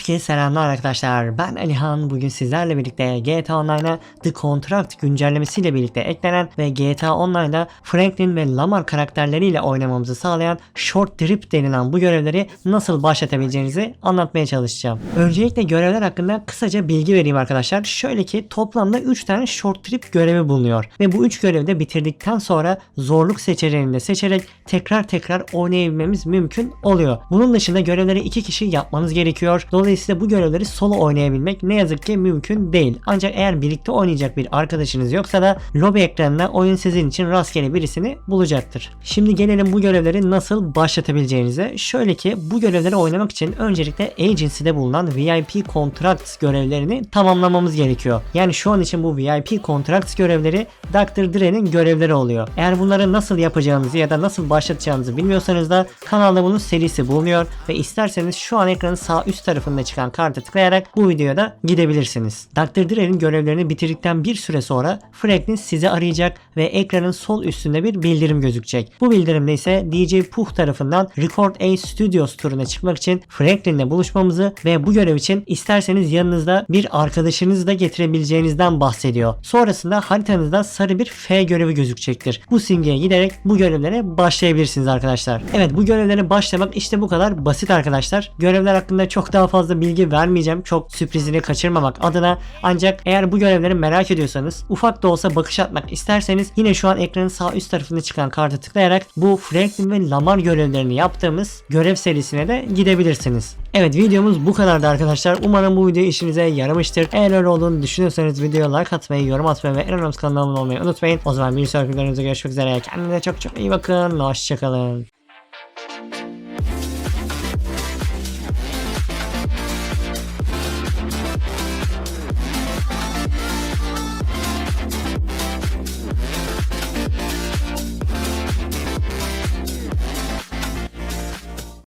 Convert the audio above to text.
Herkese selamlar arkadaşlar. Ben Alihan. Bugün sizlerle birlikte GTA Online'a The Contract güncellemesiyle birlikte eklenen ve GTA Online'da Franklin ve Lamar karakterleriyle oynamamızı sağlayan Short Trip denilen bu görevleri nasıl başlatabileceğinizi anlatmaya çalışacağım. Öncelikle görevler hakkında kısaca bilgi vereyim arkadaşlar. Şöyle ki toplamda 3 tane Short Trip görevi bulunuyor. Ve bu 3 görevi de bitirdikten sonra zorluk seçeneğini de seçerek tekrar tekrar oynayabilmemiz mümkün oluyor. Bunun dışında görevleri 2 kişi yapmanız gerekiyor. Dolayısıyla bu görevleri solo oynayabilmek ne yazık ki mümkün değil. Ancak eğer birlikte oynayacak bir arkadaşınız yoksa da lobi ekranında oyun sizin için rastgele birisini bulacaktır. Şimdi gelelim bu görevleri nasıl başlatabileceğinize. Şöyle ki bu görevleri oynamak için öncelikle Agency'de bulunan VIP Contracts görevlerini tamamlamamız gerekiyor. Yani şu an için bu VIP Contracts görevleri Dr. Dre'nin görevleri oluyor. Eğer bunları nasıl yapacağınızı ya da nasıl başlatacağınızı bilmiyorsanız da kanalda bunun serisi bulunuyor ve isterseniz şu an ekranın sağ üst tarafında çıkan karta tıklayarak bu videoda gidebilirsiniz. Dr. Dre'nin görevlerini bitirdikten bir süre sonra Franklin sizi arayacak ve ekranın sol üstünde bir bildirim gözükecek. Bu bildirimde ise DJ Puh tarafından Record A Studios turuna çıkmak için Franklin'le buluşmamızı ve bu görev için isterseniz yanınızda bir arkadaşınızı da getirebileceğinizden bahsediyor. Sonrasında haritanızda sarı bir F görevi gözükecektir. Bu simgeye giderek bu görevlere başlayabilirsiniz arkadaşlar. Evet bu görevlere başlamak işte bu kadar basit arkadaşlar. Görevler hakkında çok daha fazla bilgi vermeyeceğim. Çok sürprizini kaçırmamak adına. Ancak eğer bu görevleri merak ediyorsanız ufak da olsa bakış atmak isterseniz yine şu an ekranın sağ üst tarafında çıkan kartı tıklayarak bu Franklin ve Lamar görevlerini yaptığımız görev serisine de gidebilirsiniz. Evet videomuz bu kadardı arkadaşlar. Umarım bu video işinize yaramıştır. Eğer öyle olduğunu düşünüyorsanız videoya like atmayı, yorum atmayı ve en önemlisi kanalıma abone olmayı unutmayın. O zaman bir sonraki videomuzda görüşmek üzere. Kendinize çok çok iyi bakın. Hoşçakalın.